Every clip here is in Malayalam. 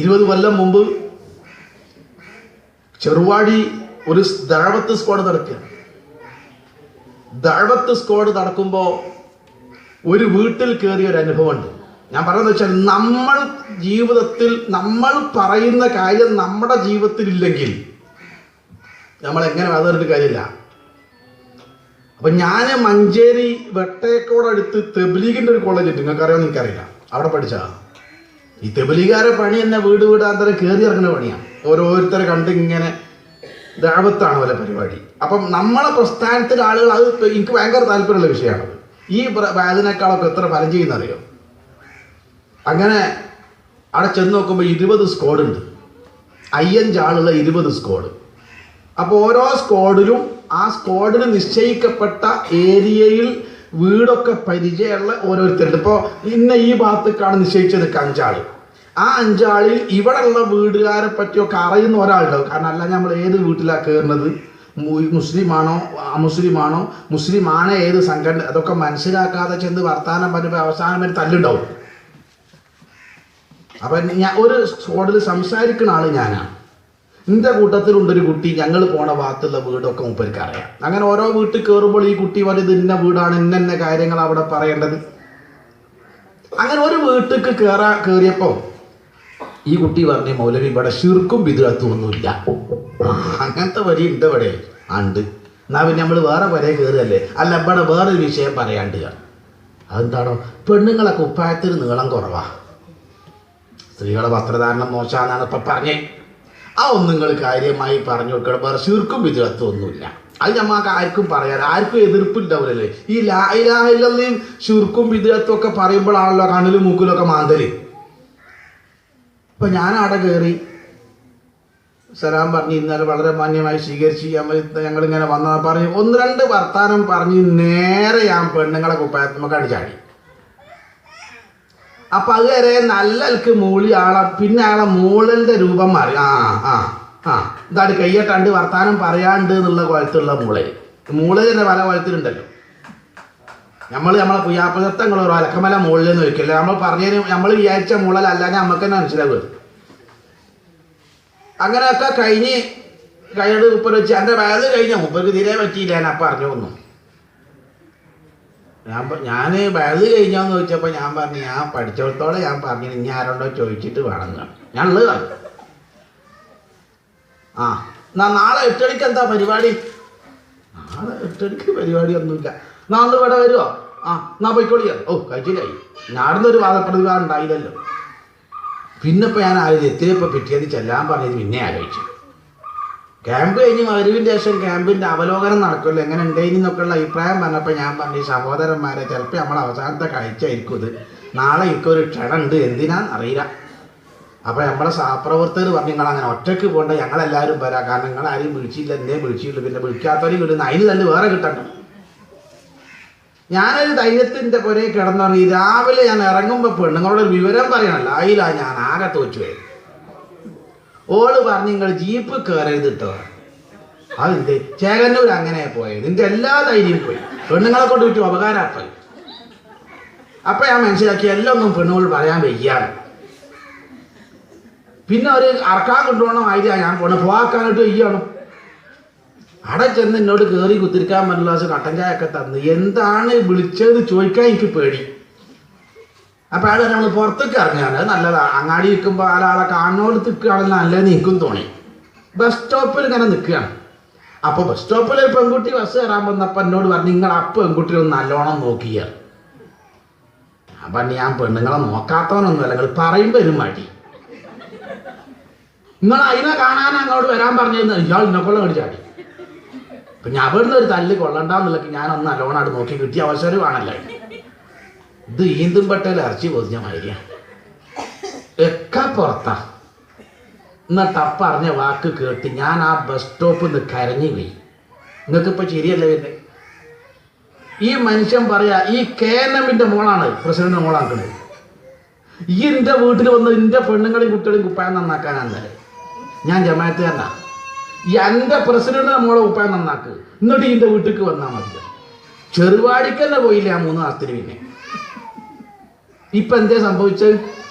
ഇരുപത് കൊല്ലം മുമ്പ് ചെറുവാടി ഒരു ദഴവത്ത് സ്ക്വാഡ് നടക്കുകയാണ് ദഴവത്ത് സ്ക്വാഡ് നടക്കുമ്പോൾ ഒരു വീട്ടിൽ കയറിയ ഒരു അനുഭവമുണ്ട്. ഞാൻ പറയുന്നത് വെച്ചാൽ നമ്മൾ ജീവിതത്തിൽ നമ്മൾ പറയുന്ന കാര്യം നമ്മുടെ ജീവിതത്തിൽ ഇല്ലെങ്കിൽ നമ്മൾ എങ്ങനെ അതൊരു കാര്യമില്ല. അപ്പൊ ഞാൻ മഞ്ചേരി വെട്ടേക്കോടടുത്ത് തെബ്ലീഗിന്റെ ഒരു കോളേജ് ഉണ്ട്. നിങ്ങൾക്ക് അറിയാമെന്ന് എനിക്കറിയില്ല അവിടെ പഠിച്ചാ ഈ തെബലീഗാരെ പണി തന്നെ വീട് വീടാന്തരം കയറി ഇറങ്ങുന്ന പണിയാണ് ഓരോരുത്തരെ കണ്ട് ഇങ്ങനെ ദാപത്താണ് വല്ല പരിപാടി. അപ്പം നമ്മളെ പ്രസ്ഥാനത്തിലെ ആളുകൾ അത് എനിക്ക് ഭയങ്കര താല്പര്യമുള്ള വിഷയമാണ്. ഈ അതിനേക്കാളൊക്കെ എത്ര ഫലം ചെയ്യുന്ന അറിയോ അങ്ങനെ അവിടെ ചെന്ന് നോക്കുമ്പോൾ ഇരുപത് സ്കോഡ് ഉണ്ട്. അയ്യഞ്ച് ആളുള്ള ഇരുപത് സ്ക്വാഡ് അപ്പോൾ ഓരോ സ്ക്വാഡിലും ആ സ്ക്വാഡിന് നിശ്ചയിക്കപ്പെട്ട ഏരിയയിൽ വീടൊക്കെ പരിചയമുള്ള ഓരോരുത്തരുണ്ട്. ഇപ്പോൾ ഇന്ന ഈ ഭാഗത്തേക്കാണ് നിശ്ചയിച്ചത് അഞ്ചാൾ ആ അഞ്ചാളിൽ ഇവിടെയുള്ള വീടുകാരെ പറ്റിയൊക്കെ അറിയുന്ന ഒരാളുണ്ടാവും കാരണം അല്ല നമ്മൾ ഏത് വീട്ടിലാണ് കയറുന്നത് മുസ്ലിമാണോ അമുസ്ലിമാണോ മുസ്ലിമാണ്? ഏത് സംഘടന? അതൊക്കെ മനസ്സിലാക്കാതെ ചെന്ന് വർത്താനം പറഞ്ഞപ്പോൾ അവസാനം വരെ തല്ലുണ്ടാവും. അപ്പം ഞാൻ ഒരു സ്കോഡിൽ സംസാരിക്കുന്ന ആൾ ഞാനാണ് എന്റെ കൂട്ടത്തിലുണ്ടൊരു കുട്ടി ഞങ്ങൾ പോണ ഭാഗത്തുള്ള വീടൊക്കെ മൂപ്പർക്ക് അറിയാം. അങ്ങനെ ഓരോ വീട്ടിൽ കയറുമ്പോൾ ഈ കുട്ടി ഇത് ഇന്ന വീടാണ് ഇന്ന കാര്യങ്ങൾ അവിടെ പറയേണ്ടത്. അങ്ങനെ ഒരു വീട്ടിലേക്ക് കയറാ കയറിയപ്പോൾ ഈ കുട്ടി പറഞ്ഞ മൗലവി ഇവിടെ ശിർക്കും ബിദുരത്തും ഒന്നുമില്ല. അങ്ങനത്തെ വരി ഉണ്ട് ഇവിടെ. ഉണ്ട്. എന്നാ പിന്നെ നമ്മൾ വേറെ വരെ കയറുകയല്ലേ അല്ല ഇവിടെ വേറൊരു വിഷയം പറയാണ്ട് അതെന്താണോ? പെണ്ണുങ്ങളെ കുപ്പായത്തിന് നീളം കുറവാ. സ്ത്രീകളെ വസ്ത്രധാരണം മോശമാണെന്നാണ് ഇപ്പം പറഞ്ഞേ. ആ ഒന്നും നിങ്ങൾ കാര്യമായി പറഞ്ഞു കൊടുക്കണം. വേറെ ശിർക്കും വിധത്വം ഒന്നുമില്ല. അത് നമ്മൾക്ക് ആർക്കും പറയാൻ ആർക്കും എതിർപ്പില്ലാവില്ലല്ലേ ഈ ലായിലായില്ലെന്നേയും ശുർക്കും വിധത്വം ഒക്കെ പറയുമ്പോഴാണല്ലോ കണ്ണിലും മൂക്കിലൊക്കെ മാന്തൽ. ഇപ്പൊ ഞാൻ അവിടെ കയറി സലാം പറഞ്ഞു ഇന്നലെ വളരെ മാന്യമായി സ്വീകരിച്ച് ഞങ്ങൾ ഇങ്ങനെ വന്നാ പറഞ്ഞു ഒന്ന് രണ്ട് വർത്താനം പറഞ്ഞ് നേരെ ഞാൻ പെണ്ണുങ്ങളെ കുപ്പായത്തുമ്മക്കാണ് ചാടി. അപ്പൊ അത് വരെ നല്ലൽക്ക് മൂളി ആളെ പിന്നെ ആളെ മൂളന്റെ രൂപം മാറി. ആ ആ ആ. ഇതാണ് കയ്യട്ടാണ്ട് വർത്താനം പറയാണ്ട് എന്നുള്ള കുഴത്തുള്ള മൂളൽ മൂളൽ തന്നെ പല കുഴത്തിലുണ്ടല്ലോ നമ്മൾ നമ്മളെ പുയ്യാപ്പതത്തങ്ങൾ ഒരു അലക്കമല നിന്ന് ഒരിക്കലും നമ്മൾ പറഞ്ഞതിന് നമ്മൾ വിചാരിച്ച മുളലല്ല നമുക്ക് തന്നെ മനസ്സിലാവുക. അങ്ങനെയൊക്കെ കഴിഞ്ഞ് കഴിഞ്ഞിട്ട് ഉപ്പർ വെച്ച് എന്റെ വയത് കഴിഞ്ഞ. ഉപ്പർക്ക് തീരെ പറ്റിയില്ല ഞാൻ അപ്പം അറിഞ്ഞു വന്നു. ഞാൻ ഞാൻ വയത് കഴിഞ്ഞാന്ന് ചോദിച്ചപ്പോൾ ഞാൻ പറഞ്ഞു ഞാൻ പഠിച്ചിടത്തോളം ഞാൻ പറഞ്ഞു ഇനി ആരോണ്ടോ ചോദിച്ചിട്ട് വേണം പറഞ്ഞു. ഞാൻ ഉള്ളത് ആ എന്നാ നാളെ എട്ടടിക്ക് എന്താ പരിപാടി? നാളെ എട്ടടിക്ക് പരിപാടി ഒന്നുമില്ല നാളെ ഇവിടെ വരുമോ ആ എന്നാ പോയിക്കോളിയോ ഓ കഴിച്ചില്ലായി ഞാടുന്നൊരു വാദപ്രതിവാദം ഉണ്ടായില്ലല്ലോ. പിന്നെ ഇപ്പം ഞാൻ ആലോചിച്ചു എത്തിയപ്പോൾ പിറ്റേന്ന് ചെല്ലാൻ പറഞ്ഞത് പിന്നെ ആലോചിച്ചു. ക്യാമ്പ് കഴിഞ്ഞ് മരുവിന്റെ ശേഷം ക്യാമ്പിന്റെ അവലോകനം നടക്കുമല്ലോ എങ്ങനെ ഉണ്ടായിനി എന്നൊക്കെയുള്ള അഭിപ്രായം പറഞ്ഞപ്പോൾ ഞാൻ പറഞ്ഞു "ഈ സഹോദരന്മാരെ ചിലപ്പോൾ നമ്മൾ അവസാനത്തെ കാഴ്ചയായിരിക്കും ഇത്. നാളെ എനിക്കൊരു ക്ഷണ ഉണ്ട് എന്തിനാന്ന് അറിയില്ല. അപ്പോൾ നമ്മളെ സഹപ്രവർത്തകർ പറഞ്ഞു നിങ്ങൾ അങ്ങനെ ഒറ്റയ്ക്ക് പോകണ്ട ഞങ്ങളെല്ലാവരും വരാം. കാരണം നിങ്ങൾ വിളിച്ചില്ല എന്നെ വിളിച്ചില്ല. പിന്നെ വിളിക്കാത്തവരും കിട്ടുന്ന അതിന് തന്നെ വേറെ കിട്ടണം ഞാനൊരു ധൈര്യത്തിന്റെ പുരയിൽ കിടന്നുറങ്ങി രാവിലെ ഞാൻ ഇറങ്ങുമ്പോൾ പെണ്ണുങ്ങളോട് വിവരം പറയണല്ല. അയില ഞാൻ ആകെ തോച്ചു പോയി. ഓൾ പറഞ്ഞു നിങ്ങൾ ജീപ്പ് കയറരുത് കേട്ടോ അതെന്ത് ചേകന്നൂർ അങ്ങനെ പോയത്. നിന്റെ എല്ലാ ധൈര്യം പോയി. പെണ്ണുങ്ങളെ കൊണ്ട് വിട്ടു ഉപകാരമായി അപ്പൊ ഞാൻ മനസ്സിലാക്കി എല്ലാം ഒന്നും പെണ്ണുങ്ങൾ പറയാൻ വയ്യാണ്. പിന്നെ ഒരു അറക്കാൻ കൊണ്ടുപോകണം ആയിരിക്കാം ഞാൻ പോണ പോവാക്കാനായിട്ട് വയ്യാണ്. അവിടെ ചെന്ന് എന്നോട് കയറി കുത്തിരിക്കാൻ പറ്റുള്ള ദിവസം കട്ടൻ ചായ ഒക്കെ തന്നു. എന്താണ് വിളിച്ചത് ചോദിക്കാൻ എനിക്ക് പേടി. അപ്പൊ അയാൾ നമ്മൾ പുറത്തേക്ക് ഇറങ്ങുകയാണ്. നല്ലതാ. അങ്ങാടി നിൽക്കുമ്പോൾ ആളാളെ കാണുന്നോട് നിൽക്കുകയാണെന്ന് നല്ലത് നീക്കും തോന്നി. ബസ് സ്റ്റോപ്പിൽ ഇങ്ങനെ നിൽക്കുകയാണ്. അപ്പോൾ ബസ് സ്റ്റോപ്പിൽ ഒരു പെൺകുട്ടി ബസ് കയറാൻ വന്നപ്പോൾ എന്നോട് പറഞ്ഞു നിങ്ങൾ ആ പെൺകുട്ടി ഒന്ന് നല്ലോണം നോക്കിയ. പറഞ്ഞു ഞാൻ പെണ്ണുങ്ങളെ നോക്കാത്തവനൊന്നുമല്ല നിങ്ങൾ പറയുമ്പോൾ ഒരു മടി. നിങ്ങൾ അതിനെ കാണാൻ അങ്ങോട്ട് വരാൻ പറഞ്ഞിരുന്നു ഇയാൾ ഇന്നെക്കൊള്ള കടിച്ചാടി ഞാൻ അവിടുന്ന് ഒരു തല്ല് കൊള്ളണ്ടെന്നുള്ളത് ഒന്ന് അലോണാട് നോക്കി കിട്ടിയ അവസരമാണല്ലോ ഇത് ഈന്തും പട്ടേൽ ഇറച്ചി പൊതിഞ്ഞ ഞാൻ ഒക്കെ പുറത്താ. എന്നിട്ട് അപ്പ അറിഞ്ഞ വാക്ക് കേട്ട് ഞാൻ ആ ബസ് സ്റ്റോപ്പിൽ നിന്ന് കരഞ്ഞു പോയി. നിങ്ങൾക്കിപ്പോൾ ശരിയല്ലേ വരുന്നത് ഈ മനുഷ്യൻ പറയാ ഈ കെ എൻ എമ്മിന്റെ മോളാണ് പ്രസിഡന്റ് മോളാക്കുന്നത് ഈ എന്റെ വീട്ടിൽ വന്ന് എന്റെ പെണ്ണുങ്ങളെയും കുട്ടികളെയും കുപ്പായം നന്നാക്കാനാണ് ഞാൻ ജമാഅത്തുകാരനാ ഈ എന്റെ പ്രസിഡന്റ് നമ്മളെ ഉപ്പ നന്നാക്ക്. എന്നിട്ട് ഇതിന്റെ വീട്ടിലേക്ക് വന്നാൽ മതി. ചെറുവാടിക്ക് തന്നെ പോയില്ല ആ മൂന്ന് മാസത്തിന് പിന്നെ? ഇപ്പൊ എന്തേ സംഭവിച്ചത്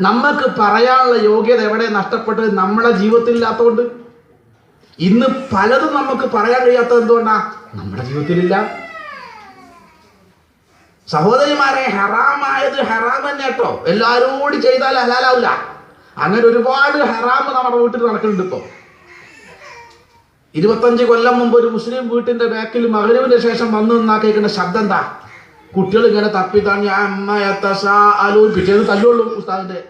നമുക്ക് പറയാനുള്ള യോഗ്യത എവിടെ നഷ്ടപ്പെട്ടത് നമ്മളെ ജീവിതത്തിൽ ഇല്ലാത്തതുകൊണ്ട് ഇന്ന് പലതും നമുക്ക് പറയാൻ കഴിയാത്തത് എന്തുകൊണ്ടാ? നമ്മുടെ ജീവിതത്തിലില്ല. സഹോദരിമാരെ ഹറാമായത് ഹറാം തന്നെ കേട്ടോ. എല്ലാരോടും ചെയ്താൽ ഹലാലാവില്ല. അങ്ങനെ ഒരുപാട് ഹറാമ് നമ്മുടെ വീട്ടിൽ നടക്കുന്നുണ്ട് ഇപ്പോൾ ഇരുപത്തഞ്ച് കൊല്ലം മുമ്പ് ഒരു മുസ്ലിം വീട്ടിന്റെ ബാക്കിൽ മകരുവിന്റെ ശേഷം വന്നു നിന്നാ കേൾക്കുന്ന ശബ്ദം എന്താ കുട്ടികൾ ഇങ്ങനെ തപ്പി താങ്ങി അമ്മ അലൂ പിറ്റേന്ന് തല്ലുള്ളൂ ഉസ്താദിന്റെ.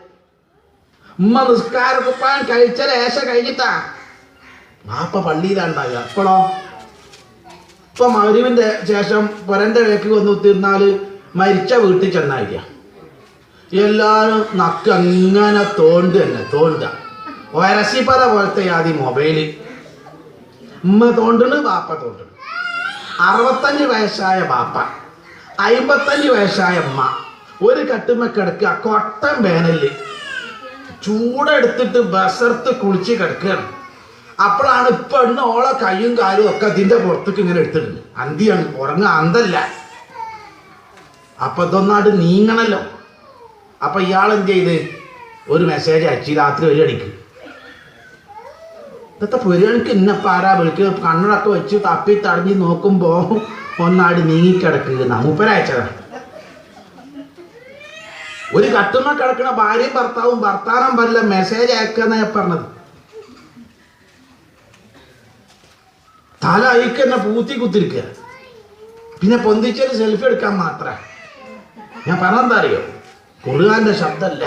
ഉമ്മ നിസ്കാരപ്പാൻ കഴിച്ച ലേശ കഴിഞ്ഞിട്ടാ. മാപ്പ പള്ളിയിലാണ്ടാകുക ഇപ്പോഴോ ഇപ്പൊ മകരുവിന്റെ ശേഷം പൊരന്റെ വേക്ക് വന്നു തീർന്നാൽ മരിച്ച വീട്ടിൽ ചെന്നായിരിക്ക. എല്ലാരും നക്ക് അങ്ങനെ തോണ്ട് തന്നെ തോണ്ട. ഒരസിപ്പറ പോലത്തെ ആദ്യം മൊബൈൽ. ഉമ്മ തോണ്ടണ് ബാപ്പ തോണ്ടണ് അറുപത്തഞ്ച് വയസ്സായ ബാപ്പ അമ്പത്തഞ്ച് വയസ്സായ ഉമ്മ. ഒരു കട്ടുമ്മ കിടക്കുക കൊട്ടൻ വേനലിൽ ചൂടെടുത്തിട്ട് ബസർത്ത് കുളിച്ച് കിടക്കുകയാണ്. അപ്പോഴാണ് ഇപ്പൊ എണ്ണ ഓളെ കയ്യും കാലും ഒക്കെ അതിന്റെ പുറത്തേക്ക് ഇങ്ങനെ എടുത്തിട്ടുണ്ട് അന്തിയാണ് ഉറങ്ങ അന്തല്ല. അപ്പൊ ഇതൊന്നാട് നീങ്ങണല്ലോ. അപ്പൊ ഇയാൾ എന്ത് ചെയ്ത്? ഒരു മെസ്സേജ് അയച്ചു രാത്രി ഒരു മണിക്ക്. ഇന്നത്തെ പുരികൾക്ക് ഇന്നപ്പാരാ വിളിക്ക് കണ്ണടൊക്കെ വെച്ച് തപ്പി തടഞ്ഞ് നോക്കുമ്പോ ഒന്നാട് നീങ്ങിക്കിടക്കുക മൂപ്പരയച്ചതാ ഒരു കത്തുമ്മ കിടക്കണ ഭാര്യയും ഭർത്താവും ഭർത്താനം പറയില്ല മെസ്സേജ് അയക്കുന്ന പറഞ്ഞത്. തല അയക്കന്നെ പൂത്തി കുത്തിരിക്ക പിന്നെ പൊന്തിച്ചൊരു സെൽഫി എടുക്കാൻ മാത്ര. ഞാൻ പറഞ്ഞെന്താ അറിയോ കുറുകാന്റെ ശബ്ദമല്ല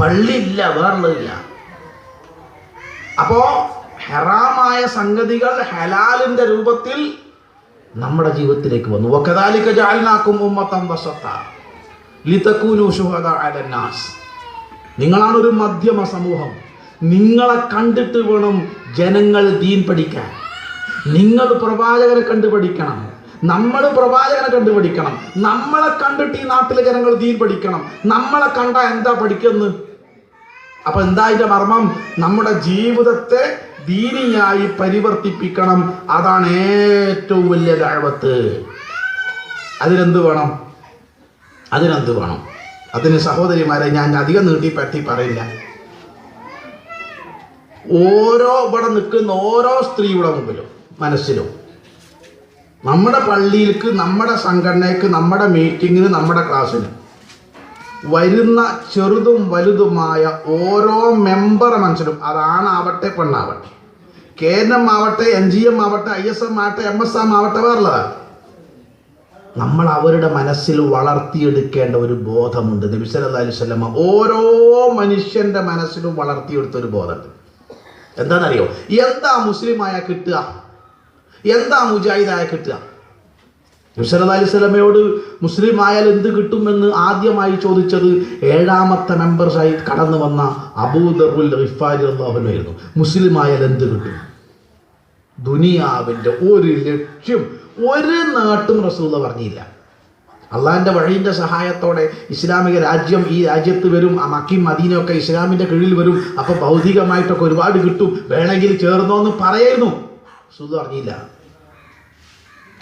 പള്ളിയില്ല വേറുള്ളതില്ല അപ്പോ ഹെറാമായ സംഗതികൾ ഹലാലിന്റെ രൂപത്തിൽ നമ്മുടെ ജീവിതത്തിലേക്ക് വന്നു. ഒക്കതാലിക്ക ജാലിനാക്കും ഉമ്മത്തം വസത്ത. ശുഹദ അലന്നാസ് നിങ്ങളാണ് ഒരു മധ്യമ സമൂഹം. നിങ്ങളെ കണ്ടിട്ട് വേണം ജനങ്ങൾ ദീൻ പഠിക്കാൻ. നിങ്ങൾ പ്രവാചകരെ കണ്ടുപഠിക്കണം. നമ്മൾ പ്രവാചകനെ കണ്ടുപഠിക്കണം. നമ്മളെ കണ്ടിട്ട് ഈ നാട്ടിലെ ജനങ്ങൾ ദീൻ പഠിക്കണം. നമ്മളെ കണ്ട എന്താ പഠിക്കുന്നത് അപ്പൊ എന്താ അതിന്റെ മർമ്മം? നമ്മുടെ ജീവിതത്തെ ദീനിയായി പരിവർത്തിപ്പിക്കണം. അതാണ് ഏറ്റവും വലിയ ദഴവത്ത് അതിനെന്ത് വേണം? അതിനെന്ത് വേണം? അതിന് സഹോദരിമാരെ ഞാൻ അധികം നീട്ടിപ്പറ്റി പറയില്ല. ഓരോ ഇവിടെ നിൽക്കുന്ന ഓരോ സ്ത്രീയുടെ മുമ്പിലും മനസ്സിലും. നമ്മുടെ പള്ളിയിലേക്ക് നമ്മുടെ സംഘടനയ്ക്ക് നമ്മുടെ മീറ്റിങ്ങിന് നമ്മുടെ ക്ലാസ്സിന് വരുന്ന ചെറുതും വലുതുമായ ഓരോ മെമ്പർ മനുഷ്യരും അതാണാവട്ടെ പെണ്ണാവട്ടെ. കെ എൻ എം ആവട്ടെ എൻ ജി എം ആവട്ടെ ഐ എസ് എം ആവട്ടെ എം എസ് എം ആവട്ടെ വേറുള്ളതാണ് നമ്മൾ അവരുടെ മനസ്സിൽ വളർത്തിയെടുക്കേണ്ട ഒരു ബോധമുണ്ട്. നബി അലൈഹി ഓരോ മനുഷ്യന്റെ മനസ്സിലും വളർത്തിയെടുത്ത ഒരു ബോധമുണ്ട്. എന്താണെന്നറിയോ? എന്താ മുസ്ലിമായ കിട്ടുക? എന്താ മുജാഹിദായ കിട്ടുക? നബി സല്ലല്ലാഹു അലൈഹി സ്വലമയോട് മുസ്ലിം ആയാൽ എന്ത് കിട്ടുമെന്ന് ആദ്യമായി ചോദിച്ചത് ഏഴാമത്തെ മെമ്പർസായി കടന്നു വന്ന അബൂദറുൽ റിഫാരി മുസ്ലിം ആയാൽ എന്ത് കിട്ടും? ദുനിയാവിന്റെ ഒരു ലക്ഷ്യം ഒരു നാട്ടും റസൂല പറഞ്ഞില്ല. അള്ളാഹിന്റെ വഴീന്റെ സഹായത്തോടെ ഇസ്ലാമിക രാജ്യം ഈ രാജ്യത്ത് വരും ആ മക്കിയും മദീനയൊക്കെ ഇസ്ലാമിന്റെ കീഴിൽ വരും അപ്പോൾ ഭൗതികമായിട്ടൊക്കെ ഒരുപാട് കിട്ടും. വേണമെങ്കിൽ ചേർന്നോ എന്ന് പറയുന്നു റസൂൽ പറഞ്ഞില്ല.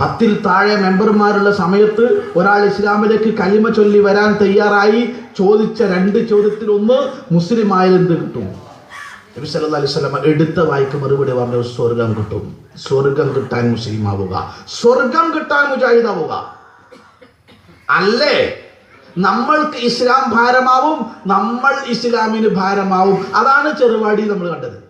പത്തിൽ താഴെ മെമ്പർമാരുള്ള സമയത്ത് ഒരാൾ ഇസ്ലാമിലേക്ക് കലിമ ചൊല്ലി വരാൻ തയ്യാറായി ചോദിച്ച രണ്ട് ചോദ്യത്തിൽ ഒന്ന് മുസ്ലിം ആയതെന്ത് കിട്ടും? നബി സല്ല അലൈഹി സ്വലമ എടുത്ത വായിക്ക് മറുപടി പറഞ്ഞു സ്വർഗം കിട്ടും. സ്വർഗം കിട്ടാൻ മുസ്ലിം ആവുക. സ്വർഗം കിട്ടാൻ മുജാഹിദാവുക അല്ലേ? നമ്മൾക്ക് ഇസ്ലാം ഭാരമാവും നമ്മൾ ഇസ്ലാമിന് ഭാരമാവും. അതാണ് ചെറുവാടി നമ്മൾ കണ്ടത്.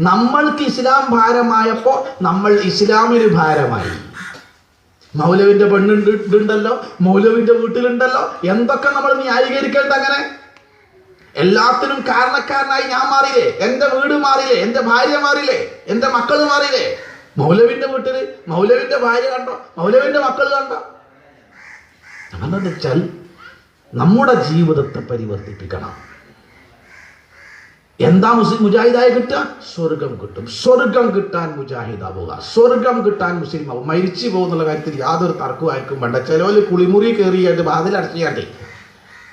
നമ്മൾക്ക് ഇസ്ലാം ഭാരമായപ്പോൾ നമ്മൾ ഇസ്ലാമിന് ഭാരമായി. മൗലവിന്റെ പെണ്ണുണ്ടല്ലോ മൗലവിന്റെ വീട്ടിലുണ്ടല്ലോ എന്തൊക്കെ നമ്മൾ ന്യായീകരിക്കേണ്ട അങ്ങനെ? എല്ലാത്തിനും കാരണക്കാരനായി ഞാൻ മാറിയില്ലേ? എന്റെ വീട് മാറിയില്ലേ? എന്റെ ഭാര്യ മാറിയില്ലേ? എന്റെ മക്കൾ മാറിയില്ലേ? മൗലവിന്റെ വീട്ടിൽ മൗലവിന്റെ ഭാര്യ കണ്ടോ? മൗലവിന്റെ മക്കൾ കണ്ടോ? അതെന്ന് വെച്ചാൽ നമ്മുടെ ജീവിതത്തെ പരിവർത്തിപ്പിക്കണം. എന്താ മുസ്ലിം മുജാഹിദായി കിട്ടുക? സ്വർഗം കിട്ടും. സ്വർഗം കിട്ടാൻ മുജാഹിദാവുക. സ്വർഗം കിട്ടാൻ മുസ്ലിം ആവും മരിച്ചു പോകുന്നുള്ള കാര്യത്തിൽ യാതൊരു തർക്കവും ആയിരിക്കും വേണ്ട. ചിലവര് കുളിമുറി കയറിയായിട്ട് വാതിലടച്ചിയാണ്ടേ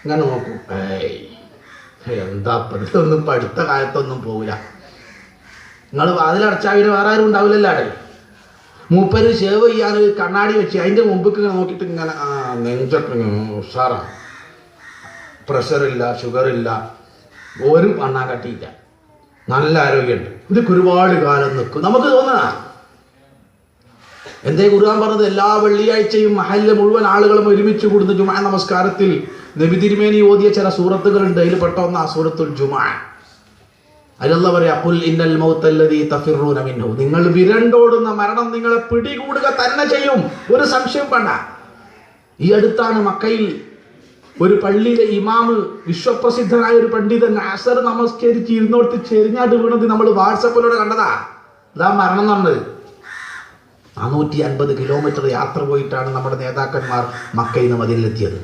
ഇങ്ങനെ നോക്കും. എന്താ ഇതൊന്നും അടുത്ത കാലത്തൊന്നും പോവില്ല. നിങ്ങൾ വാതിലടച്ചാൽ പിന്നെ വേറെ ആരും ഉണ്ടാവില്ലല്ലോ മൂപ്പര് ഷേവ് ചെയ്യാൻ ഒരു കണ്ണാടി വെച്ച് അതിന്റെ ഇങ്ങനെ നോക്കിയിട്ട് ഇങ്ങനെ ആ നെഞ്ചൊക്കെ ഉഷാറാണ്. പ്രഷറില്ല ഷുഗറില്ല. ഒരു മണ്ണാക്കട്ടിയില്ല നല്ല ആരോഗ്യമുണ്ട്. ഇതൊക്കെ ഒരുപാട് കാലം നിൽക്കും. നമുക്ക് തോന്നണ? എന്തേ കുറുവാൻ പറഞ്ഞത്? എല്ലാ വെള്ളിയാഴ്ചയും മഹല്ല മുഴുവൻ ആളുകളും ഒരുമിച്ച് കൂടുന്ന ജുമാ നമസ്കാരത്തിൽ നബി തിരുമേനി ഓതിയ ചില സൂറത്തുകളുണ്ട്. അതിൽ പെട്ട ഒന്ന് സൂറത്തുൽ ജുമാ. അതിലുള്ള പറയാ? "ഖുൽ ഇന്നൽ തഫിറൂന മിൻഹു. നിങ്ങൾ വിരണ്ടോടുന്ന മരണം നിങ്ങളെ പിടികൂടുക തന്നെ ചെയ്യും. ഒരു സംശയം വേണ്ട. ഈ അടുത്താണ് മക്കയിൽ ഒരു പള്ളിയിലെ ഇമാമ് വിശ്വപ്രസിദ്ധനായ ഒരു പണ്ഡിതൻ അസർ നമസ്കരിച്ച് ഇരുന്നോട്ട് ചെരിഞ്ഞാട്ട് വീണത് നമ്മൾ വാട്സപ്പിലൂടെ കണ്ടതാ. ഇതാ മരണം നമ്മൾ നാനൂറ്റി അൻപത് കിലോമീറ്റർ യാത്ര പോയിട്ടാണ് നമ്മുടെ നേതാക്കന്മാർ മക്കയിൽ നിന്ന് മതിലെത്തിയത്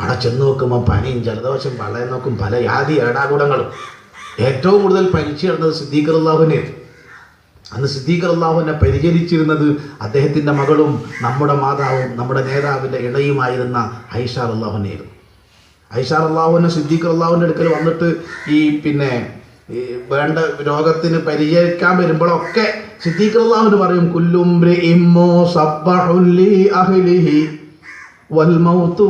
അവിടെ ചെന്ന് നോക്കുമ്പോൾ പനിയും ജലദോഷം വളരെ നോക്കും പല യാതി ഏടാകൂടങ്ങളും. ഏറ്റവും കൂടുതൽ പനിച്ചു കിടന്നത് അള്ളാഹുവിനെ അന്ന് സിദ്ദീഖർ അള്ളാഹുവിനെ പരിചരിച്ചിരുന്നത് അദ്ദേഹത്തിന്റെ മകളും നമ്മുടെ മാതാവും നമ്മുടെ നേതാവിന്റെ ഇണയുമായിരുന്ന ഐഷാർ അള്ളാഹുനെയായിരുന്നു ഐഷാർ അള്ളാഹുവിനെ സിദ്ദീഖർ അള്ളാഹുവിന്റെ അടുക്കൽ വന്നിട്ട് ഈ പിന്നെ വേണ്ട രോഗത്തിന് പരിചരിക്കാൻ വരുമ്പോഴൊക്കെ സിദ്ദീഖർ അള്ളാഹുവിന് പറയും കുല്ലുംബ്രി ഇമ്മോ സബ്ബഹുല്ലി അഹ്ലിഹി വൽമൗത്തു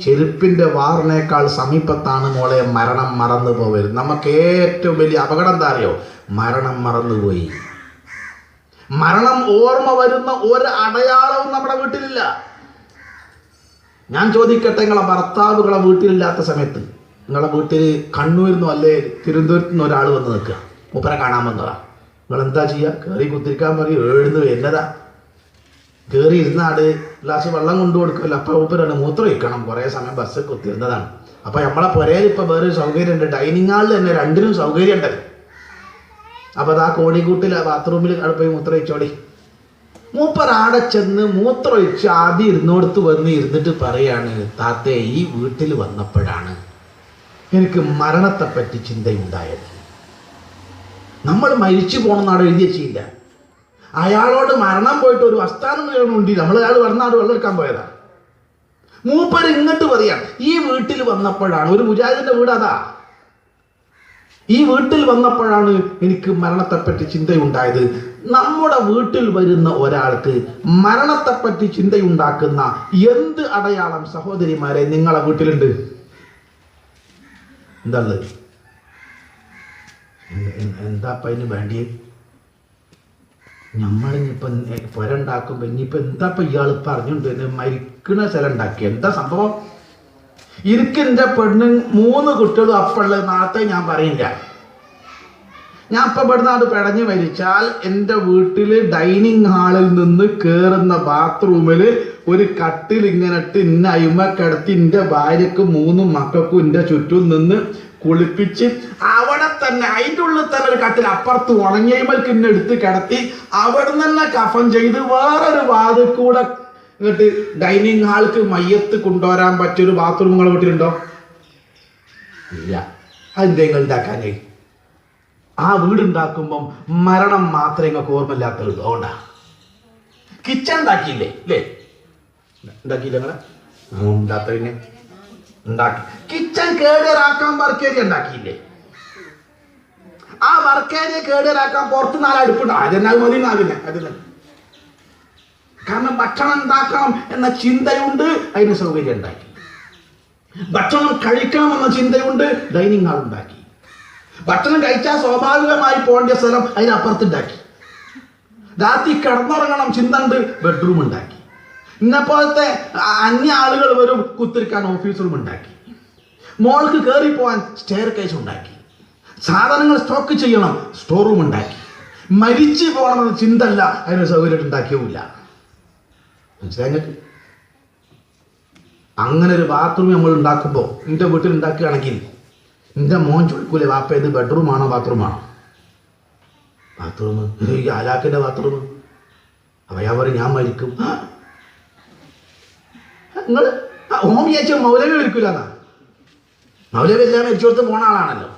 ചെരുപ്പിന്റെ വാറിനേക്കാൾ സമീപത്താണ് മോളെ മരണം മറന്നു പോവരുത്. നമുക്ക് ഏറ്റവും വലിയ അപകടം എന്താ അറിയോ? മരണം മറന്നുപോയി. മരണം ഓർമ്മ വരുന്ന ഒരു അടയാളവും നമ്മുടെ വീട്ടിലില്ല. ഞാൻ ചോദിക്കട്ടെ നിങ്ങളെ ഭർത്താവുകളെ വീട്ടിലില്ലാത്ത സമയത്ത് നിങ്ങളെ വീട്ടിൽ കണ്ണൂരിൽ നിന്നോ അല്ലേ തിരുവനന്തപുരത്ത് നിന്ന് ഒരാൾ വന്ന് നിൽക്കുക. മൂപ്പരെ കാണാൻ വന്നതാ. നിങ്ങൾ എന്താ ചെയ്യുക കയറി കുത്തിരിക്കാൻ പറയും. എഴുന്നു വരുന്നതാ. കയറി ഇരുന്നാട് ലാസ്റ്റ് വെള്ളം കൊണ്ടു കൊടുക്കുമല്ലോ അപ്പം മൂത്രം ഒഴിക്കണം. കുറേ സമയം ബസ് കുത്തിരുന്നതാണ് അപ്പം നമ്മളെ പുരയിൽ ഇപ്പോൾ വേറൊരു സൗകര്യം ഉണ്ട്. ഡൈനിങ് ഹാളിൽ തന്നെ രണ്ടിനും സൗകര്യം ഉണ്ടല്ലോ അപ്പം അത് ആ കോഴിക്കൂട്ടിൽ ബാത്റൂമിൽ അവിടെ പോയി മൂത്രം ഒഴിച്ചോടി മൂപ്പർ ആടെ ചെന്ന് മൂത്രമൊഴിച്ച് ആദ്യം ഇരുന്നോടത്ത് വന്ന് ഇരുന്നിട്ട് പറയാണ് താത്തേ ഈ വീട്ടിൽ വന്നപ്പോഴാണ് എനിക്ക് മരണത്തെപ്പറ്റി ചിന്തയുണ്ടായത്. നമ്മൾ മരിച്ചു പോകണമെന്നാണ് എഴുതി വെച്ചില്ല അയാളോട് മരണം പോയിട്ട് ഒരു വസ്ഥാനം ഉണ്ട് നമ്മൾ അയാൾ പറഞ്ഞാട് വെള്ളം എടുക്കാൻ പോയതാണ് മൂപ്പര് ഇങ്ങോട്ട് പറയാം ഈ വീട്ടിൽ വന്നപ്പോഴാണ് ഒരു മുജാഹിദിന്റെ വീട് അതാ. ഈ വീട്ടിൽ വന്നപ്പോഴാണ് എനിക്ക് മരണത്തെപ്പറ്റി ചിന്തയുണ്ടായത്. നമ്മുടെ വീട്ടിൽ വരുന്ന ഒരാൾക്ക് മരണത്തെപ്പറ്റി ചിന്തയുണ്ടാക്കുന്ന എന്ത് അടയാളം സഹോദരിമാരെ നിങ്ങളെ വീട്ടിലുണ്ട്? എന്താ എന്താ അപ്പം അതിന് വേണ്ടി പുര ഉണ്ടാക്കുമ്പോ ഇനിയിപ്പോൾ എന്താ ഇപ്പം ഇയാൾ പറഞ്ഞുകൊണ്ട് മരിക്കണ സ്ഥലം ഉണ്ടാക്കി എന്താ സംഭവം? ഇരിക്കെന്റെ പെണ്ണ് മൂന്ന് കുട്ടികളും അപ്പള്ള നാളത്തെ ഞാൻ പറയില്ല ഞാൻ ഇപ്പം ഇവിടുന്ന് അത് പിടഞ്ഞ് മരിച്ചാൽ എന്റെ വീട്ടിൽ ഡൈനിങ് ഹാളിൽ നിന്ന് കയറുന്ന ബാത്റൂമിൽ ഒരു കട്ടിൽ ഇങ്ങനെ ഇട്ട് ഇന്ന അയിമ കിടത്തി എന്റെ ഭാര്യക്ക് മൂന്നും മക്കൾക്കും എന്റെ ചുറ്റും നിന്ന് കുളിപ്പിച്ച് അവിടെ തന്നെ അതിന്റെ ഉള്ളിൽ തന്നെ ഒരു കട്ടിൽ അപ്പുറത്ത് ഉണങ്ങിയമ്മൾക്ക് ഇന്നെ എടുത്ത് കിടത്തി അവിടെ തന്നെ കഫൻ ചെയ്ത് വേറൊരു വാതിൽ കൂടെ എന്നിട്ട് ഡൈനിങ് ഹാൾക്ക് മയ്യത്ത് കൊണ്ടുവരാൻ പറ്റിയൊരു ബാത്റൂം നിങ്ങളെ വീട്ടിലുണ്ടോ? ഇല്ല. അതെന്തെങ്കിലും ഉണ്ടാക്കാനേ ആ വീടുണ്ടാക്കുമ്പം മരണം മാത്രമേ നിങ്ങൾക്ക് ഓർമ്മയില്ലാത്തുള്ളൂ അതുകൊണ്ടാ. കിച്ചൺ ഉണ്ടാക്കിയില്ലേ? ഇല്ലേ? ഉണ്ടാക്കിയില്ല നിങ്ങളെ? ഉണ്ടാക്കി. കിച്ചൺ കേടേറാക്കാൻ വർക്കേരി ഉണ്ടാക്കിയില്ലേ? ആ വർക്കേരിയെ കേടേറാക്കാൻ പുറത്ത് നാല് അടുപ്പുണ്ട്. അതെന്നാൽ അത് മതി നാവിനെ അതിന് കാരണം ഭക്ഷണം ഉണ്ടാക്കാം എന്ന ചിന്തയുണ്ട് അതിന് സൗകര്യം ഉണ്ടാക്കി. ഭക്ഷണം കഴിക്കണം എന്ന ചിന്തയുണ്ട് ഡൈനിങ് ഹാൾ ഉണ്ടാക്കി. ഭക്ഷണം കഴിച്ചാൽ സ്വാഭാവികമായി പോകേണ്ട സ്ഥലം അതിനപ്പുറത്തുണ്ടാക്കി. രാത്രി കിടന്നുറങ്ങണം ചിന്ത ഉണ്ട് ബെഡ്റൂം ഉണ്ടാക്കി ഇന്നെപ്പോലത്തെ അന്യ ആളുകൾ വരും കുത്തിരിക്കാൻ ഓഫീസ് റൂം ഉണ്ടാക്കി. മോൾക്ക് കയറി പോകാൻ സ്റ്റെയർ കേസ് ഉണ്ടാക്കി. സാധനങ്ങൾ സ്റ്റോക്ക് ചെയ്യണം സ്റ്റോർ റൂം ഉണ്ടാക്കി. മരിച്ചു പോകണമെന്ന ചിന്തല്ല അതിന് സൗകര്യം ഉണ്ടാക്കിയുമില്ല. മനസ്സിലായി അങ്ങനെ ഒരു ബാത്റൂം നമ്മൾ ഉണ്ടാക്കുമ്പോൾ എന്റെ വീട്ടിൽ ഉണ്ടാക്കുകയാണെങ്കിൽ എന്റെ മോൻ ചോദിക്കൂലേ വാപ്പ ഇത് ബെഡ്റൂമാണോ ബാത്റൂമാണോ ബാത്റൂം ഈ ആലാക്കിന്റെ ബാത്റൂം അപ്പം ഞാൻ പറയും ഞാൻ മരിക്കും. നിങ്ങൾ ഹോമിയാച്ച മൗലവി മരിക്കൂല എന്നാ മൗലവി എല്ലാം മരിച്ചോടത്ത് പോണ ആളാണല്ലോ.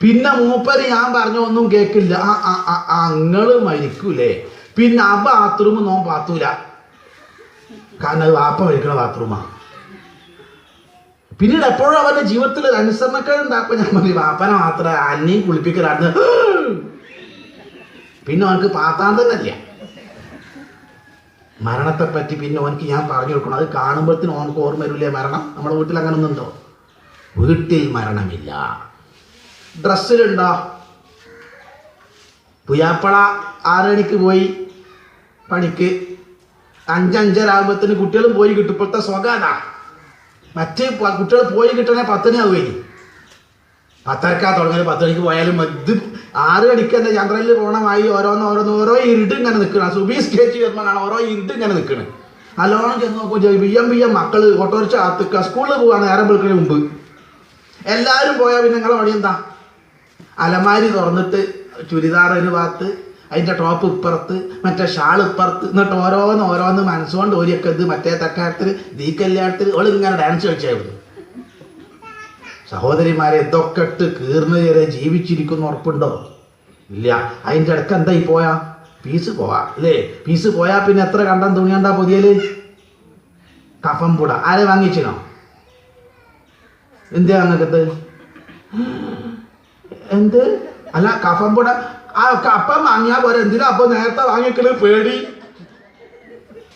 പിന്നെ മൂപ്പര് ഞാൻ പറഞ്ഞ ഒന്നും കേൾക്കില്ല ആ ആ അങ്ങൾ മരിക്കൂലേ. പിന്നെ ആ ബാത്റൂം നോൻ പാത്തൂല. കാരണം അത് വാപ്പ മരിക്കണ ബാത്റൂമാണ് പിന്നീട് എപ്പോഴും അവന്റെ ജീവിതത്തിൽ ഒരു അനുസരണക്കേട് ഉണ്ടാക്കുമ്പോൾ ഞാൻ പറഞ്ഞു വാപ്പനെ മാത്രമേ അന്നെയും കുളിപ്പിക്കലാണ് പിന്നെ അവർക്ക് പാത്താൻ തന്നെ ഇല്ല മരണത്തെപ്പറ്റി പിന്നെ ഓനക്ക് ഞാൻ പറഞ്ഞു കൊടുക്കണം. അത് കാണുമ്പോഴത്തേനും ഓനക്ക് ഓർമ്മ വരില്ലേ മരണം? നമ്മുടെ വീട്ടിൽ അങ്ങനെ ഒന്നുണ്ടോ വീട്ടിൽ മരണമില്ല. ഡ്രസ്സിലുണ്ടോ? പുയാപ്പള ആറണിക്ക് പോയി പണിക്ക്. അഞ്ചഞ്ചരാകുമ്പത്തിന് കുട്ടികളും പോയി കിട്ടും. ഇപ്പോഴത്തെ സ്വകാത മറ്റ് കുട്ടികൾ പോയി കിട്ടണേ പത്തിന് ആവുകയും പത്തരക്കാ തുടങ്ങിയത് പത്ത് മണിക്ക് പോയാലും ഇത് ആറ് അടിക്കന്നെ ചന്ദ്രനിൽ പോകണമായി ഓരോന്ന് ഓരോന്ന് ഓരോ ഇരുട്ട് ഇങ്ങനെ നിൽക്കണം സുബീസ് കേച്ചി വരുമ്പോഴാണ് ഓരോ ഇരുട്ട് ഇങ്ങനെ നിൽക്കണത് നല്ലോണം ചെന്ന് നോക്കും ബി എം ബി എം മക്കൾ ഓട്ടോറിച്ച് ആത്തുക്ക സ്കൂളിൽ പോവാണ് നേരം വെളുക്കുന്നതിന് മുമ്പ്. എല്ലാവരും പോയാൽ പിന്നെ നിങ്ങളെ പണി എന്താ? അലമാരി തുറന്നിട്ട് ചുരിദാർ ഒരു ഭാഗത്ത് അതിന്റെ ടോപ്പ് ഇപ്പുറത്ത് മറ്റേ ഷാൾ ഇപ്പുറത്ത് എന്നിട്ട് ഓരോന്ന് ഓരോന്ന് മനസ്സുകൊണ്ട് ഓരിയൊക്കെ ഇത് മറ്റേ തക്കാരത്തിൽ ദീ കല്യാണത്തിൽ ഓൾ ഇങ്ങനെ ഡാൻസ് കളിച്ചായിരുന്നു. സഹോദരിമാരെ ഇതൊക്കെ ഇട്ട് കീർന്ന് ചേരെ ജീവിച്ചിരിക്കുന്ന ഉറപ്പുണ്ടോ? ഇല്ല. അതിന്റെ ഇടയ്ക്ക് എന്തായി പോയാ? പീസ് പോവാ. അല്ലേ? പീസ് പോയാ പിന്നെ എത്ര കണ്ടം തുണിയണ്ടാ കഫം പുട. ആരെ വാങ്ങിച്ചിനോ? എന്ത് അങ്ങക്കത്ത് എന്ത്? അല്ല കഫം പുട. ആ കപ്പം വാങ്ങിയാ പോരെ. എന്തിനാ അപ്പൊ നേരത്തെ വാങ്ങിക്കണ പേടി.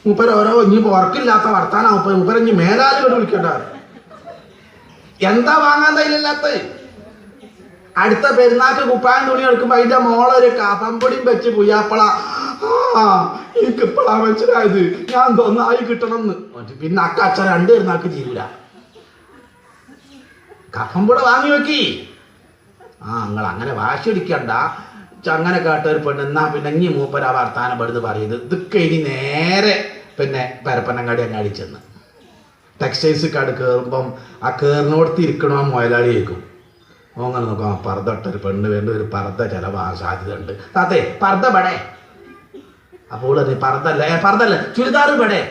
മൂപ്പര് ഓരോ ഇനി ഉറക്കില്ലാത്ത വർത്താനാ മൂപ്പര്. ഇനി മേലാലുകൾ വിളിക്കണ്ട? എന്താ വാങ്ങാൻ തയ്യില്ലാത്ത അടുത്ത പെരുന്നാക്ക് കുപ്പായം തുണി എടുക്കുമ്പോ അതിന്റെ മോളൊരു കഫംപൊടിയും വെച്ച് പുയ്യാപ്പള. ആ എനിക്ക് ഇപ്പളാ മനസ്സിലായത്. ഞാൻ നന്നായി കിട്ടണമെന്ന് പിന്നെ അക്ക അച്ഛൻ രണ്ട് പെരുന്നാക്ക് ചെയ്യൂല കഫംപുട വാങ്ങി വെക്കി ആ നിങ്ങൾ അങ്ങനെ വാശി അടിക്കണ്ട അങ്ങനെ കേട്ട ഒരു പെണ്ണ് എന്നാ പിന്നെ ഇനി മൂപ്പരാ വർത്താനം പറയുന്നത് ഇതൊക്കെ ഇനി നേരെ പിന്നെ പരപ്പനങ്ങാടി അങ്ങാടി ചെന്ന്. ടെക്സ്റ്റൈൽസ് കാട് കയറുമ്പം ആ കയറിനോടത്ത് ഇരിക്കണോ മുതലാളി കേൾക്കും അങ്ങനെ നോക്കാം ആ പർദ്ദ ഇട്ട ഒരു പെണ്ണ് വേണ്ട ഒരു പർദ്ദ ചിലവാകാൻ സാധ്യത ഉണ്ട് താത്തേ പർദ്ദ പടേ അപ്പോൾ അത് പർദ്ദല്ല ഏ പർദ്ദല്ല ചുരിദാറ് പടേ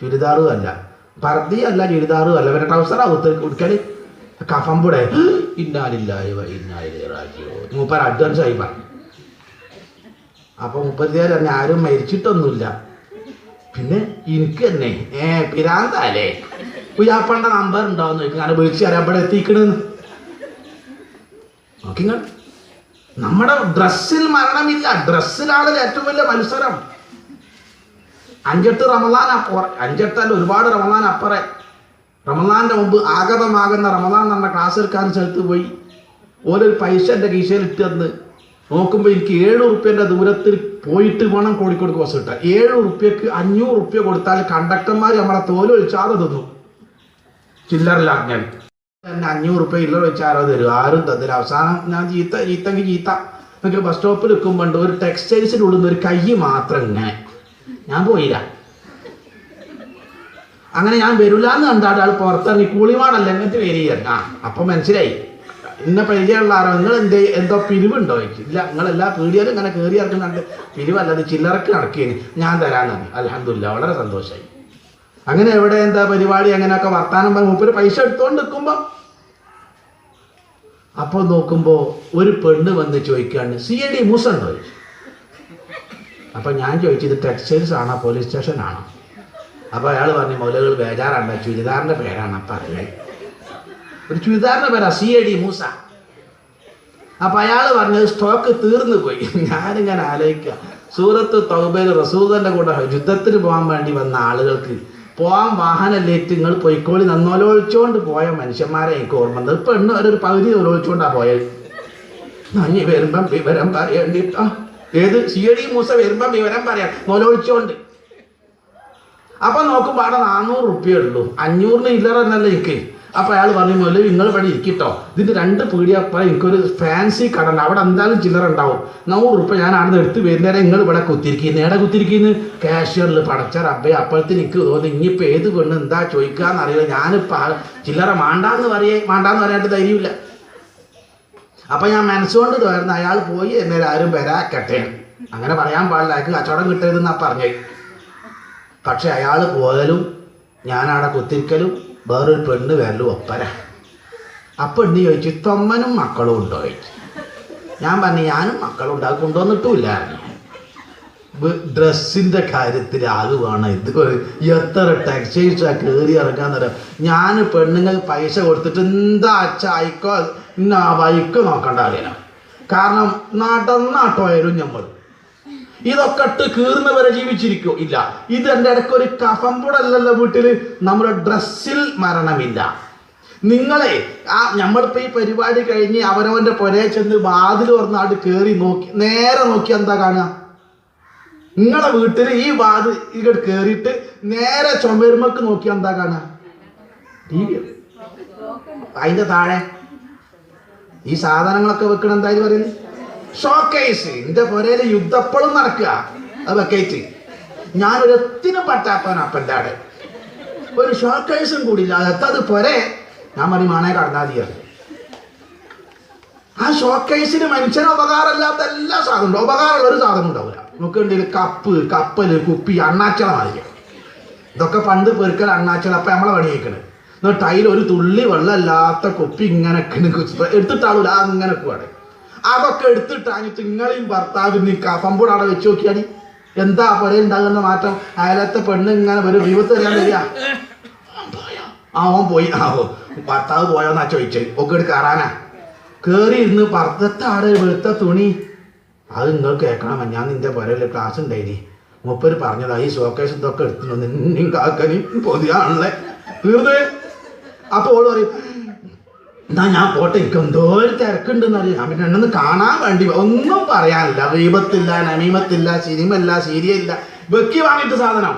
ചുരിദാറും അല്ല. പർദ്ദയും അല്ല ചുരിദാറും അല്ല. പിന്നെ ട്രൗസറാ ഉടുക്കൽ. കഫമ്പുടെ ഇന്നാലില്ലായ മൂപ്പർ അഡ്വാൻസ് ആയി പറഞ്ഞു. അപ്പൊ മുപ്പത്തിയാറ് പറഞ്ഞ ആരും മരിച്ചിട്ടൊന്നുമില്ല. പിന്നെ എനിക്ക് തന്നെ. ഏ പിരാന്താലേ. ഉയ്യാപ്പണ്ട നമ്പർ ഉണ്ടാവും ചോദിക്കും അങ്ങനെ വിളിച്ച് തരാൻ ഇവിടെ എത്തിക്കണെന്ന് നോക്കിങ്ങൾ നമ്മുടെ ഡ്രസ്സിൽ മരണമില്ല. ഡ്രസ്സിലാണ് ഏറ്റവും വലിയ മത്സരം. അഞ്ചെട്ട് റമദാൻ അപ്പുറ അഞ്ചെട്ടല്ല ഒരുപാട് റമദാൻ അപ്പുറേ. റമദാന്റെ മുമ്പ് ആഗതമാകുന്ന റമദാൻ എന്ന ക്ലാസ് എടുക്കാൻ സ്ഥലത്ത് പോയി. ഓരോ പൈസ എന്റെ കീശയിൽ ഇട്ട് തന്ന്. നോക്കുമ്പോൾ എനിക്ക് ഏഴ് ഉറുപ്പ്യന്റെ ദൂരത്തിൽ പോയിട്ട് വേണം കോഴിക്കോട് കോസ് കിട്ടാൻ. ഏഴ് ഉറുപ്പ്യക്ക് അഞ്ഞൂറ് ഉറുപ്പ്യ കൊടുത്താൽ കണ്ടക്ടർമാർ നമ്മളെ തോലൊഴിച്ചാതെ തന്നു. ചില്ലറിലാഞ്ഞാൽ തന്നെ അഞ്ഞൂറ് ഉറുപ്പ്യ ഇല്ല വെച്ചാരോ തരും. ആരും തന്നില്ല. അവസാനം ഞാൻ ചീത്ത ചീത്തെങ്കിൽ ചീത്ത. എനിക്ക് ബസ് സ്റ്റോപ്പിൽ നിൽക്കുമ്പോണ്ട് ഒരു ടെക്സ്റ്റൈൽസിന്റെ ഉള്ളിൽ നിന്ന് ഒരു കൈ മാത്രം ഇങ്ങനെ. ഞാൻ പോയില്ല. അങ്ങനെ ഞാൻ വരില്ല എന്ന് കണ്ടാൽ ആൾ പുറത്തിറങ്ങി. കൂളിമാടല്ല എന്നിട്ട് വരിക ആ അപ്പം മനസ്സിലായി. ഇന്നെ പേടിയുള്ള ആരോ. നിങ്ങൾ എന്ത് എന്തോ പിരിവുണ്ടോ എനിക്ക്? ഇല്ല നിങ്ങളെല്ലാ പേടിയാലും ഇങ്ങനെ കയറി ഇറക്കുന്നുണ്ട് പിരിവല്ലത് ചില്ലറക്ക് നടക്കേന്. ഞാൻ തരാമെന്ന് അലഹന്ദില്ല വളരെ സന്തോഷമായി അങ്ങനെ എവിടെ എന്താ പരിപാടി? അങ്ങനെയൊക്കെ വർത്താനം പറഞ്ഞ് മൂപ്പര് പൈസ എടുത്തുകൊണ്ട് നിൽക്കുമ്പോൾ അപ്പോൾ നോക്കുമ്പോൾ ഒരു പെണ്ണ് വന്ന് ചോദിക്കുകയാണ് സി എ ഡി മൂസ ഉണ്ടോ? അപ്പം ഞാൻ ചോദിച്ചു ഇത് ടെക്സ്റ്റൈൽസ് ആണോ? പോലീസ് സ്റ്റേഷൻ ആണോ? അപ്പോൾ അയാൾ പറഞ്ഞു മൗലകൾ ബേജാറാണ് ചുരിദാറിന്റെ പേരാണ്. പറഞ്ഞത് ഒരു ചുരിദാറിന് പേരാ സി എ ഡി മൂസ. അപ്പം അയാൾ പറഞ്ഞത് സ്റ്റോക്ക് തീർന്നു പോയി. ഞാനിങ്ങനെ ആലോചിക്കുക. സൂറത്ത് തൗബയിൽ റസൂദന്റെ കൂടെ യുദ്ധത്തിന് പോകാൻ വേണ്ടി വന്ന ആളുകൾക്ക് പോകാൻ വാഹനല്ലേറ്റ് നിങ്ങൾ പൊയ്ക്കോളി നന്നോലൊഴിച്ചുകൊണ്ട് പോയ മനുഷ്യന്മാരെ എനിക്ക് ഓർമ്മ വന്നത് ഇപ്പം എണ്ണ ഒരു പകുതി ഒലോളിച്ചുകൊണ്ടാണ് പോയത്. നന്ദി വരുമ്പം വിവരം പറയണ്ടിട്ടോ. ഏത് സി എ ഡി മൂസ വരുമ്പം വിവരം പറയാം. നൊലോളിച്ചോണ്ട് അപ്പൊ നോക്കുമ്പോൾ അവിടെ നാനൂറ് റുപ്യ ഉള്ളൂ. അഞ്ഞൂറിന് ഇല്ലറന്നല്ലേ എനിക്ക്. അപ്പൊ അയാൾ പറഞ്ഞു പോലെ നിങ്ങൾ ഇവിടെ ഇരിക്കട്ടോ. ഇതിന്റെ രണ്ട് പീടിയപ്പുറം എനിക്കൊരു ഫാൻസി കട ഉണ്ട് അവിടെ എന്തായാലും ചില്ലറ ഉണ്ടാവും. നൂറ് റുപ്യ ഞാൻ അവിടെ നിന്ന് എടുത്ത് വരുന്നേരം നിങ്ങൾ ഇവിടെ കുത്തിരിക്കുന്നു. എവിടെ കുത്തിരിക്കുന്നു? കാഷ്യറിൽ പടച്ച റബ്ബെ അപ്പോഴത്തേന് എനിക്ക് തോന്നി ഇനിയിപ്പോൾ ഏത് പെണ്ണ് എന്താ ചോദിക്കാന്ന് അറിയില്ല ഞാനിപ്പോൾ ചില്ലറ മാണ്ടാന്ന് പറയേ മാണ്ടാന്ന് പറയാനായിട്ട് ധൈര്യമില്ല. അപ്പം ഞാൻ മനസ്സുകൊണ്ട് തോന്നുന്നു അയാൾ പോയി എന്നേരം ആരും വരാക്കട്ടെ. അങ്ങനെ പറയാൻ പാടില്ല. അയാൾക്ക് കച്ചവടം കിട്ടരുതെന്നാണ് പറഞ്ഞത്. പക്ഷെ അയാൾ പോകലും ഞാനവിടെ കുത്തിരിക്കലും വേറൊരു പെണ്ണ് വരലും ഒപ്പര. അപ്പോൾ എണ്ണി ചോദിച്ചു? തൊമ്മനും മക്കളും ഉണ്ടോ ഞാൻ പറഞ്ഞു ഞാനും മക്കളും ഉണ്ട്. കൊണ്ടുവന്നിട്ടുമില്ലായിരുന്നു. കൊണ്ടുവന്നിട്ടുമില്ല ഡ്രസ്സിന്റെ കാര്യത്തിൽ അത് വേണം. ഇത് എത്ര ടെക്സ്റ്റൈൽസാണ് കയറി ഇറങ്ങാൻ തരാം ഞാൻ പെണ്ണുങ്ങൾ പൈസ കൊടുത്തിട്ട് എന്താ അച്ഛ അയക്കോ വൈക്കോ നോക്കണ്ട അറിയണം. കാരണം നടന്നാട്ടോയാലും നമ്മൾ ഇതൊക്കെ ഇട്ട് കീറുന്നവരെ ജീവിച്ചിരിക്കോ? ഇല്ല. ഇത് എന്റെ ഇടയ്ക്ക് ഒരു കഫമ്പുടല്ലല്ലോ വീട്ടിൽ നമ്മുടെ ഡ്രസ്സിൽ മരണമില്ല. നിങ്ങളെ ആ നമ്മളിപ്പോ ഈ പരിപാടി കഴിഞ്ഞ് അവനവന്റെ പുരയെ ചെന്ന് വാതിൽ തുറന്നാട് കയറി നോക്കി നേരെ നോക്കി എന്താ കാണുക? നിങ്ങളെ വീട്ടിൽ ഈ വാതിൽ ഇങ്ങോട്ട് കയറിയിട്ട് നേരെ ചുമരുമക്ക് നോക്കി എന്താ കാണുക? അതിന്റെ താഴെ. ഈ സാധനങ്ങളൊക്കെ വെക്കണം എന്തായാലും പറയുന്നത്? ഷോക്കേസ്. എന്റെ പുരയിൽ യുദ്ധപ്പളും നടക്കുക. അത് വെക്കേറ്റ് ഞാനൊരു എത്തിനും പറ്റാത്തവൻ അപ്പന്റെ അവിടെ ഒരു ഷോക്കേസും കൂടി ഇല്ല അത് പോരെ. ഞാൻ പറയും മാണേ കടന്നാൽ മതിയാണ് ആ ഷോക്കേസിന് മനുഷ്യന് ഉപകാരമില്ലാത്ത എല്ലാ സാധനവും ഉപകാരമുള്ള ഒരു സാധനം ഉണ്ടാവില്ല. നമുക്ക് ഉണ്ടെങ്കിൽ കപ്പ് കപ്പൽ കുപ്പി അണ്ണാച്ചള മാതിരി. ഇതൊക്കെ പണ്ട് പെരുക്കൽ അണ്ണാച്ചള അപ്പൊ നമ്മളെ പണി കഴിക്കണ് എന്നിട്ട് അതിൽ ഒരു തുള്ളി വെള്ളമില്ലാത്ത കുപ്പി ഇങ്ങനെ എടുത്തിട്ടാവില്ല അങ്ങനെ പോവാണ് അതൊക്കെ എടുത്തിട്ടാഞ്ഞിട്ട് നിങ്ങളെയും ഭർത്താവിനെയും കഫമ്പൂടെ അവിടെ വെച്ച് നോക്കിയാണ് എന്താ പോലെ ഉണ്ടാകുന്ന മാറ്റം? അയലത്തെ പെണ്ണ് ഇങ്ങനെ ഒരു വിപത്ത് തരാൻ വരിക. ആ ഓൻ പോയി. ആ ഓ ഭർത്താവ് പോയോന്നാ ചോദിച്ചത് ഒക്കെ കയറാനാ കേറി ഇരുന്ന് പർദ്ദത്താടെ വെളുത്ത തുണി. അത് നിങ്ങൾ കേൾക്കണം ഞാൻ നിന്റെ പുരയിലെ ക്ലാസ് ഉണ്ടായിനി. മൂപ്പര് പറഞ്ഞതാ ഈ ഷോക്കേഷ് ഇതൊക്കെ എടുത്തിട്ടുണ്ട്. നിന്നും കാക്കനും പൊതിയാണല്ലേ തീർന്നേ. അപ്പൊ ഓൾ പറയും എന്നാ ഞാൻ പോട്ടെ എനിക്ക് എന്തോ ഒരു തിരക്കുണ്ടെന്ന് അറിയാം പിന്നെ എന്നെ കാണാൻ വേണ്ടി ഒന്നും പറയാനില്ല. റീബത്തില്ല നമീമത്തില്ല സിനിമ സിനിമല്ല സീരിയല്ല വെക്കി വാങ്ങിയിട്ട് സാധനം.